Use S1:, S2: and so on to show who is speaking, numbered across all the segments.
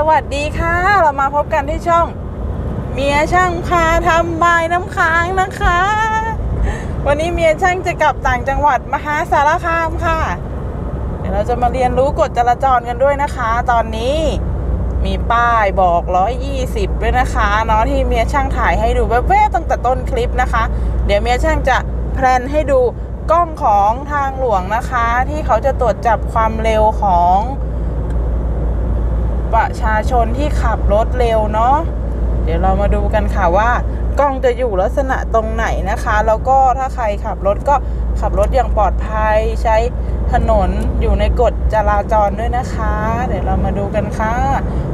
S1: สวัสดีค่ะ เรามาพบกันที่ช่อง เมียช่างพาทำบายน้ำค้างนะคะ วันนี้เมียช่างจะกลับต่างจังหวัดมหาสารคามค่ะ เดี๋ยวเราจะมาเรียนรู้กฎจราจรกันด้วยนะคะ ตอนนี้มีป้ายบอก 120 ด้วยนะคะเนาะที่เมียช่างถ่ายให้ดูแวบๆตั้งแต่ต้นคลิปนะคะ เดี๋ยวเมียช่างจะแพลนให้ดูกล้องของทางหลวงนะคะ ที่เขาจะตรวจจับความเร็วของ ประชาชนที่ขับรถเร็วเนาะเดี๋ยวเรามาดูกันค่ะว่ากล้องจะอยู่ลักษณะตรงไหนนะคะ แล้วก็ถ้าใครขับรถก็ขับรถอย่างปลอดภัยใช้ถนนอยู่ในกฎจราจรด้วยนะคะ เดี๋ยวเรามาดูกันค่ะ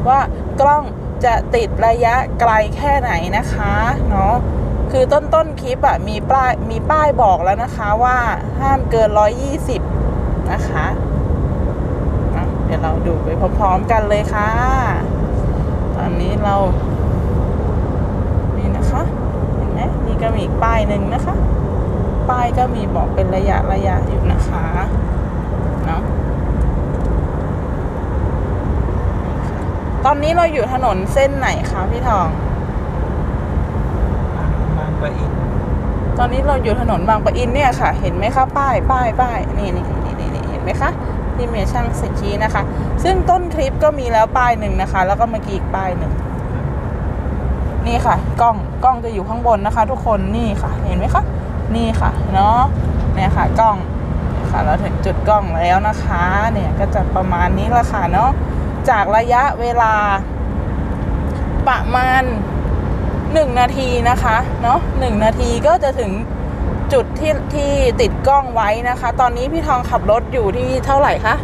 S1: ว่ากล้องจะติดระยะไกลแค่ไหนนะคะเนาะคือต้นต้นๆคลิปอะมีป้ายมีป้ายบอกแล้วนะคะว่าห้ามเกิน 120 นะคะอะเดี๋ยวเราดูไปพร้อมๆกันเลยค่ะ ตอนนี้เรา นี่นะคะ เห็นไหมนี่ก็มีอีกป้ายหนึ่งนะคะ ป้ายก็มีบอกเป็นระยะระยะอยู่นะคะเนาะนี่ค่ะตอนนี้เราอยู่ถนนเส้นไหนคะพี่ทอง
S2: บางปะอิน
S1: ตอนนี้เราอยู่ถนนบางปะอินเนี่ยค่ะ เห็นไหมคะป้ายป้ายป้ายนี่นี่นี่นี่นี่เห็นไหมคะ ที่เมียช่างสิชีนะคะ ซึ่งต้นคลิปก็มีแล้วป้ายหนึ่งนะคะ แล้วก็เมื่อกี้อีกป้ายหนึ่งนี่ค่ะ กล้องกล้องจะอยู่ข้างบนนะคะ ทุกคนนี่ค่ะ เห็นไหมคะนี่ค่ะเนาะเนี่ยค่ะ กล้องค่ะเราถึงจุดกล้องแล้วนะคะ เนี่ยก็จะประมาณนี้ละค่ะเนาะจากระยะเวลา ประมาณหนึ่งนาทีนะคะเนาะหนึ่งนาทีก็จะถึง จุดที่ที่ติดกล้องไว้นะคะ ตอนนี้พี่ทองขับรถอยู่ที่เท่าไหร่คะ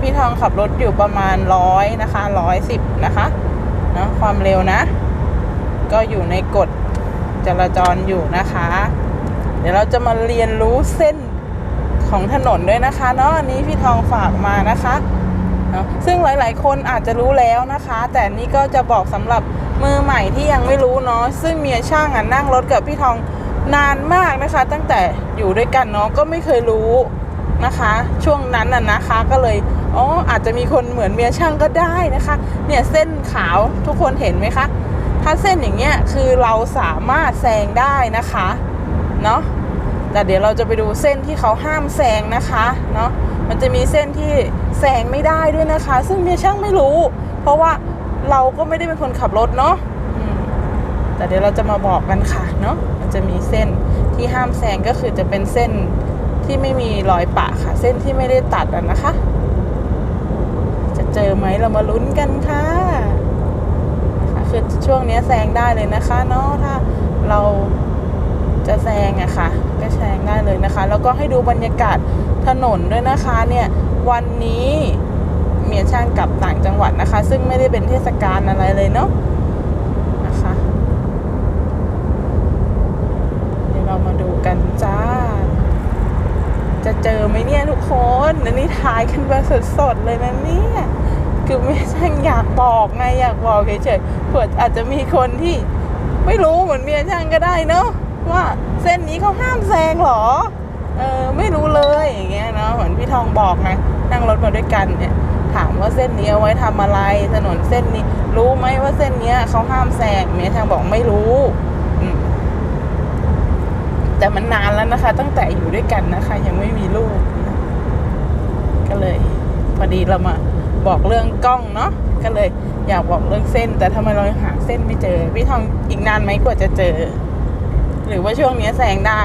S1: พี่ทองขับรถอยู่ประมาณร้อยนะคะร้อยสิบนะคะนะความเร็วนะ ก็อยู่ในกฎจราจรอยู่นะคะ เดี๋ยวเราจะมาเรียนรู้เส้นของถนนด้วยนะคะเนาะอันนี้พี่ทองฝากมานะคะ เนะซึ่งหลาย ๆ คนอาจจะรู้แล้วนะคะ แต่นี่ก็จะบอกสำหรับมือใหม่ที่ยังไม่รู้เนาะซึ่งเมียช่างอะนั่งรถกับพี่ทองนานมากนะคะ ตั้งแต่อยู่ด้วยกันเนาะก็ไม่เคยรู้นะคะ ช่วงนั้นน่ะนะคะก็เลยอ๋ออาจจะมีคนเหมือนเมียช่างก็ได้นะคะ เนี่ยเส้นขาวทุกคนเห็นไหมคะถ้าเส้นอย่างเงี้ยคือเราสามารถแซงได้นะคะเนาะ แต่เดี๋ยวเราจะไปดูเส้นที่เขาห้ามแซงนะคะเนาะมันจะมีเส้นที่แซงไม่ได้ด้วยนะคะ ซึ่งเมียช่างไม่รู้ เพราะว่าเราก็ไม่ได้เป็นคนขับรถเนาะแต่เดี๋ยวเราจะมาบอกกันค่ะเนาะมันจะมีเส้นที่ห้ามแซงก็คือจะเป็นเส้นที่ไม่มีรอยปะค่ะ เส้นที่ไม่ได้ตัดอะนะคะ จะเจอไหมเรามาลุ้นกันค่ะคือช่วงนี้แซงได้เลยนะคะเนาะถ้าเราจะแซงอะค่ะ ก็แซงได้เลยนะคะ แล้วก็ให้ดูบรรยากาศถนนด้วยนะคะเนี่ยวันนี้เมียช่างกลับต่างจังหวัดนะคะ ซึ่งไม่ได้เป็นเทศกาลอะไรเลยเนาะนะคะเดี๋ยวเรามาดูกันจ้า จะเจอไหมเนี่ยทุกคนนนี้ถ่ายกันแบบสดๆเลยนะเนี่ยคือเมียช่างอยากบอกไงอยากบอกเฉยๆเผื่ออาจจะมีคนที่ไม่รู้เหมือนเมียช่างก็ได้เนาะ ว่าเส้นนี้เขาห้ามแซงเหรอ เออไม่รู้เลยอย่างเงี้ยเนาะเหมือนพี่ทองบอกไงนั่งรถมาด้วยกันเนี่ย ถามว่าเส้นนี้เอาไว้ทำอะไรถนนเส้นนี้ รู้ไหมว่าเส้นเนี้ยเขาห้ามแซงเมียช่างบอกไม่รู้แต่มันนานแล้วนะคะ ตั้งแต่อยู่ด้วยกันนะคะ ยังไม่มีลูก ก็เลย พอดีเรามาบอกเรื่องกล้องเนาะก็เลยอยากบอกเรื่องเส้น แต่ทำไมเราหาเส้นไม่เจอ พี่ทองอีกนานไหมกว่าจะเจอ หรือว่าช่วงนี้แซงได้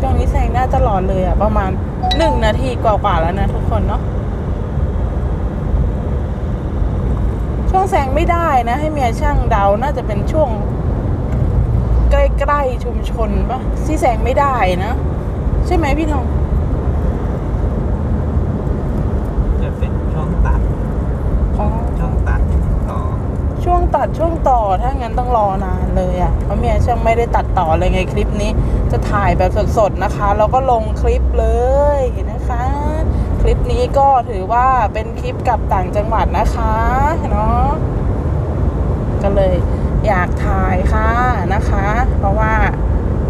S1: ช่วงนี้แซงได้ตลอดเลยอะประมาณหนึ่งนาทีกว่าๆแล้วนะทุกคนเนาะช่วงแซงไม่ได้นะ ให้เมียช่างเดาน่าจะเป็นช่วง ใกล้ๆชุมชนปะที่แซงไม่ได้นะ ใช่ไหมพี่ทอง
S2: จะเป็นช่วงตัด
S1: อ๋อ
S2: ช่วงตัดต่อ
S1: ช่วงตัดช่วงต่อถ้างั้นต้องรอนานเลยอะ่ะเพราะเมียช่างไม่ได้ตัดต่อเลยไงคลิปนี้ จะถ่ายแบบสดๆนะคะ แล้วก็ลงคลิปเลยนะคะ คลิปนี้ก็ถือว่าเป็นคลิปกลับต่างจังหวัดนะคะเนาะก็เลยอยากถ่ายค่ะนะคะ เพราะว่า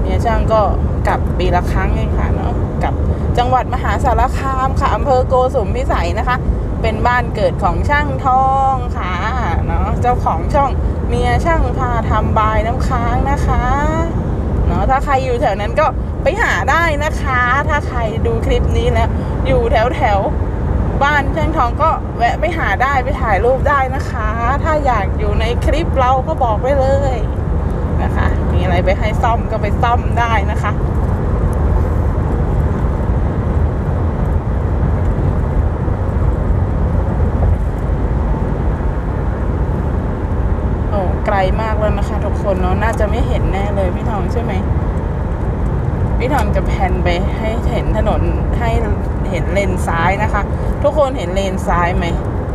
S1: เมียช่างก็กลับปีละครั้งเองค่ะเนาะกลับจังหวัดมหาสารคามค่ะอำเภอโกสุมพิสัยนะคะ เป็นบ้านเกิดของช่างทองค่ะ เนาะเจ้าของช่องเมียช่างพาทำบายน้ำค้างนะคะเนาะถ้าใครอยู่แถวนั้นก็ไปหาได้นะคะ ถ้าใครดูคลิปนี้แล้ว อยู่แถวแถวบ้านช่างทองก็แวะไปหาได้ไปถ่ายรูปได้นะคะ ถ้าอยากอยู่ในคลิปเราก็บอกไปเลยนะคะ มีอะไรไปให้ซ่อมก็ไปซ่อมได้นะคะ โอ้ไกลมากแล้วนะ คนเนาะน่าจะไม่เห็นแน่เลยพี่ทองใช่ไหมพี่ทองจะแพนไปให้เห็นถนนให้เห็นเลนซ้ายนะคะ ทุกคนเห็นเลนซ้ายไหม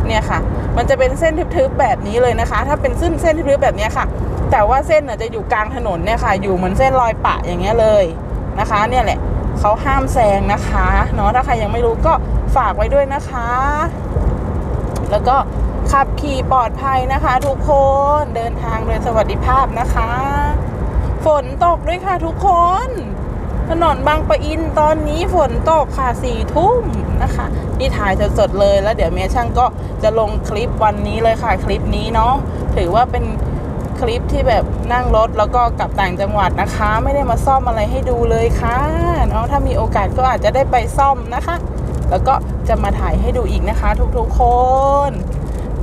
S1: เนี่ยค่ะ มันจะเป็นเส้นทึบๆแบบนี้เลยนะคะ ถ้าเป็นเส้นเส้นทึบๆแบบนี้ค่ะ แต่ว่าเส้นน่ะจะอยู่กลางถนนเนี่ยค่ะ อยู่เหมือนเส้นรอยปะอย่างเงี้ยเลยนะคะ เนี่ยแหละเขาห้ามแซงนะคะเนาะถ้าใครยังไม่รู้ก็ฝากไว้ด้วยนะคะ แล้วก็ขับขี่ปลอดภัยนะคะ ทุกคนเดินทางโดยสวัสดิภาพนะคะ ฝนตกด้วยค่ะทุกคน ถนนบางปะอินตอนนี้ฝนตกค่ะสี่ทุ่มนะคะนี่ถ่ายสดๆเลยแล้วเดี๋ยวเมียช่างก็จะลงคลิปวันนี้เลยค่ะคลิปนี้เนาะถือว่าเป็นคลิปที่แบบนั่งรถแล้วก็กลับต่างจังหวัดนะคะ ไม่ได้มาซ่อมอะไรให้ดูเลยค่ะเนาะถ้ามีโอกาสก็อาจจะได้ไปซ่อมนะคะ แล้วก็จะมาถ่ายให้ดูอีกนะคะ ทุกๆคน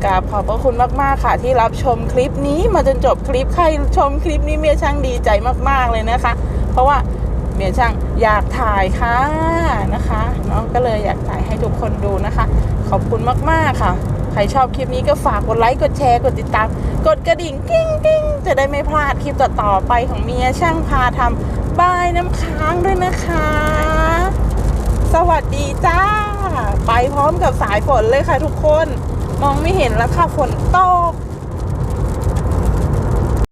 S1: กราบขอบพระคุณมากๆค่ะ ที่รับชมคลิปนี้มาจนจบคลิปใครชมคลิปนี้เมียช่างดีใจมากๆเลยนะคะ เพราะว่าเมียช่างอยากถ่ายค่ะนะคะเนาะก็เลยอยากถ่ายให้ทุกคนดูนะคะ ขอบคุณมากๆค่ะ ใครชอบคลิปนี้ก็ฝากกดไลค์กดแชร์กดติดตาม กดกระดิ่งกิ้งกิ้งจะได้ไม่พลาดคลิปต่อๆไปของเมียช่างพาทำบายน้ำค้างด้วยนะคะ สวัสดีจ้า ไปพร้อมกับสายฝนเลยค่ะทุกคน มองไม่เห็นแล้วค่ะฝนตก